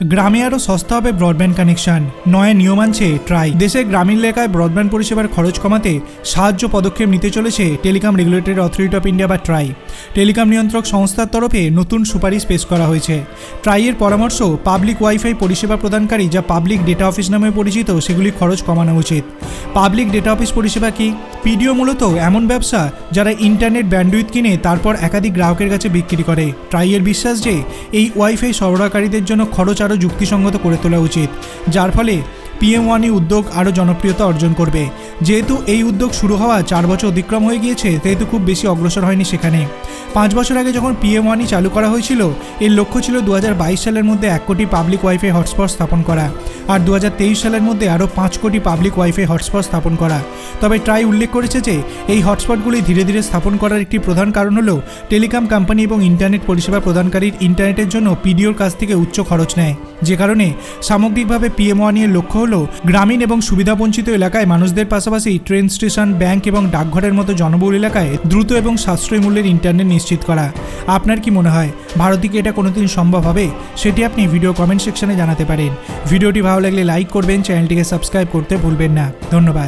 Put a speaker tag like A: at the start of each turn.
A: গ্রামে আরও সস্তা হবে ব্রডব্যান্ড কানেকশন নয়া নিয়ম আনছে ট্রাই দেশের গ্রামীণ এলাকায় ব্রডব্যান্ড পরিষেবার খরচ কমাতে সাহায্য পদক্ষেপ নিতে চলেছে telecom regulatory authority of India বা ট্রাই টেলিকম নিয়ন্ত্রক সংস্থার তরফে নতুন সুপারিশ পেশ করা হয়েছে। ট্রাইয়ের পরামর্শ পাবলিক ওয়াইফাই পরিষেবা প্রদানকারী যা পাবলিক ডেটা অফিস নামে পরিচিত, সেগুলি খরচ কমানো উচিত। পাবলিক ডেটা অফিস পরিষেবা কি? পিডিও মূলত এমন ব্যবসা যারা ইন্টারনেট ব্যান্ডউইথ কিনে তারপর একাধিক গ্রাহকের কাছে বিক্রি করে। ট্রাইয়ের বিশ্বাস যে এই ওয়াইফাই সরবরাহকারীদের জন্য খরচ আরও যুক্তিসঙ্গত করে তোলা উচিত, যার ফলে পিএম ওয়ানি উদ্যোগ আরও জনপ্রিয়তা অর্জন করবে। যেহেতু এই উদ্যোগ শুরু হওয়া চার বছর অতিক্রম হয়ে গিয়েছে, সেহেতু খুব বেশি অগ্রসর হয়নি সেখানে। পাঁচ বছর আগে যখন পিএম ওয়ানি চালু করা হয়েছিল, এর লক্ষ্য ছিল দু হাজার বাইশ সালের মধ্যে এক কোটি পাবলিক ওয়াইফাই হটস্পট স্থাপন করা আর দু হাজার তেইশ সালের মধ্যে আরও পাঁচ কোটি পাবলিক ওয়াইফাই হটস্পট স্থাপন করা। তবে ট্রাই উল্লেখ করেছে যে, এই হটস্পটগুলি ধীরে ধীরে স্থাপন করার একটি প্রধান কারণ হল টেলিকম কোম্পানি এবং ইন্টারনেট পরিষেবা প্রদানকারীর ইন্টারনেটের জন্য পিডিওর কাছ থেকে উচ্চ খরচ নেয়। যে কারণে সামগ্রিকভাবে পিএম ওয়ানের লক্ষ্য হল গ্রামীণ এবং সুবিধাবঞ্চিত এলাকায় মানুষদের পাশাপাশি ট্রেন স্টেশন ব্যাংক এবং ডাকঘরের মতো জনবহুল এলাকায় দ্রুত এবং সাশ্রয়ী মূল্যের ইন্টারনেট নিশ্চিত করা। আপনার কি মনে হয়, ভারতে কি এটা কোনোদিন সম্ভব হবে? সেটি আপনি ভিডিও কমেন্ট সেকশনে জানাতে পারেন। ভিডিওটি ভালো লাগলে লাইক করবেন চ্যানেলটিকে সাবস্ক্রাইব করতে ভুলবেন না। ধন্যবাদ।